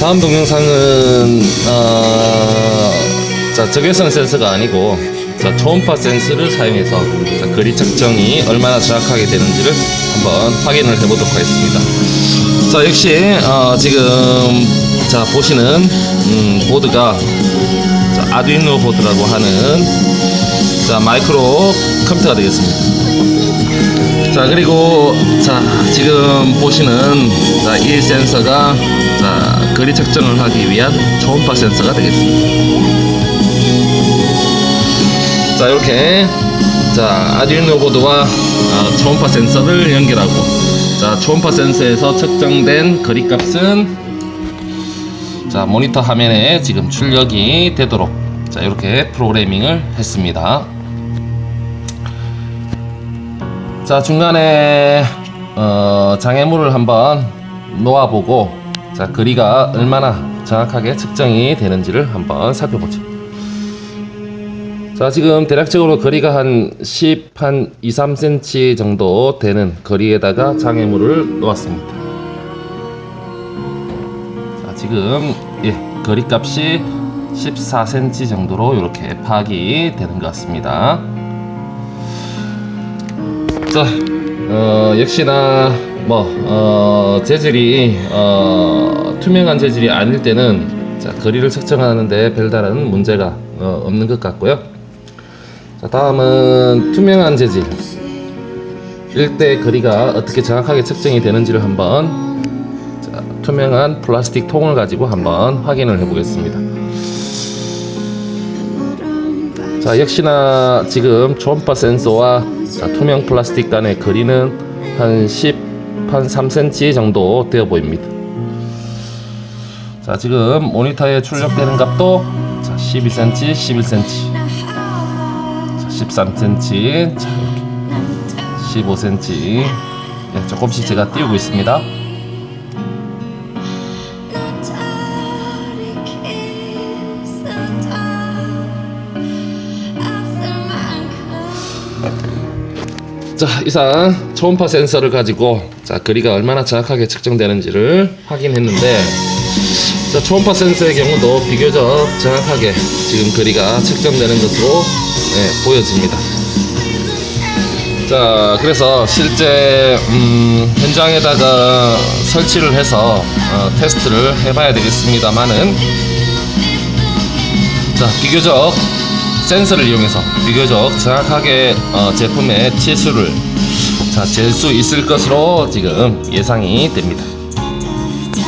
다음 동영상은 어, 자 적외선 센서가 아니고 자 초음파 센서를 사용해서 자, 거리 측정이 얼마나 정확하게 되는지를 한번 확인을 해보도록 하겠습니다. 자 역시 어, 지금 자 보시는 음, 보드가 자, 아두이노 보드라고 하는 자 마이크로 컴퓨터가 되겠습니다. 자 그리고 자 지금 보시는 자이 센서가 자 거리 측정을 하기 위한 초음파 센서가 되겠습니다. 자 이렇게 자 아두이노 보드와 아, 초음파 센서를 연결하고 자 초음파 센서에서 측정된 거리 값은 자 모니터 화면에 지금 출력이 되도록 자 이렇게 프로그래밍을 했습니다. 자 중간에 어, 장애물을 한번 놓아보고 자 거리가 얼마나 정확하게 측정이 되는지를 한번 살펴보죠. 자 지금 대략적으로 거리가 한 10, 한 2, 3cm 정도 되는 거리에다가 장애물을 놓았습니다. 자 지금 예 거리 값이 14cm 정도로 이렇게 파악이 되는 것 같습니다. 자, 어, 역시나 뭐 어, 재질이 어, 투명한 재질이 아닐 때는 자, 거리를 측정하는데 별다른 문제가 어, 없는 것 같고요. 자, 다음은 투명한 재질. 일대 거리가 어떻게 정확하게 측정이 되는지를 한번 자, 투명한 플라스틱 통을 가지고 한번 확인을 해보겠습니다. 자 역시나 지금 초음파 센서와 자, 투명 플라스틱 간의 거리는 한 10, 한 3cm 정도 되어 보입니다. 자 지금 모니터에 출력되는 값도 자, 12cm, 11cm, 자, 13cm, 자, 이렇게 15cm 예, 조금씩 제가 띄우고 있습니다. 자 이상 초음파 센서를 가지고 자 거리가 얼마나 정확하게 측정되는지를 확인했는데 자 초음파 센서의 경우도 비교적 정확하게 지금 거리가 측정되는 것으로 예, 보여집니다. 자 그래서 실제 음, 현장에다가 설치를 해서 어, 테스트를 해봐야 되겠습니다만은 자 비교적 센서를 이용해서 비교적 정확하게 어, 제품의 치수를 자, 잴 수 있을 것으로 지금 예상이 됩니다.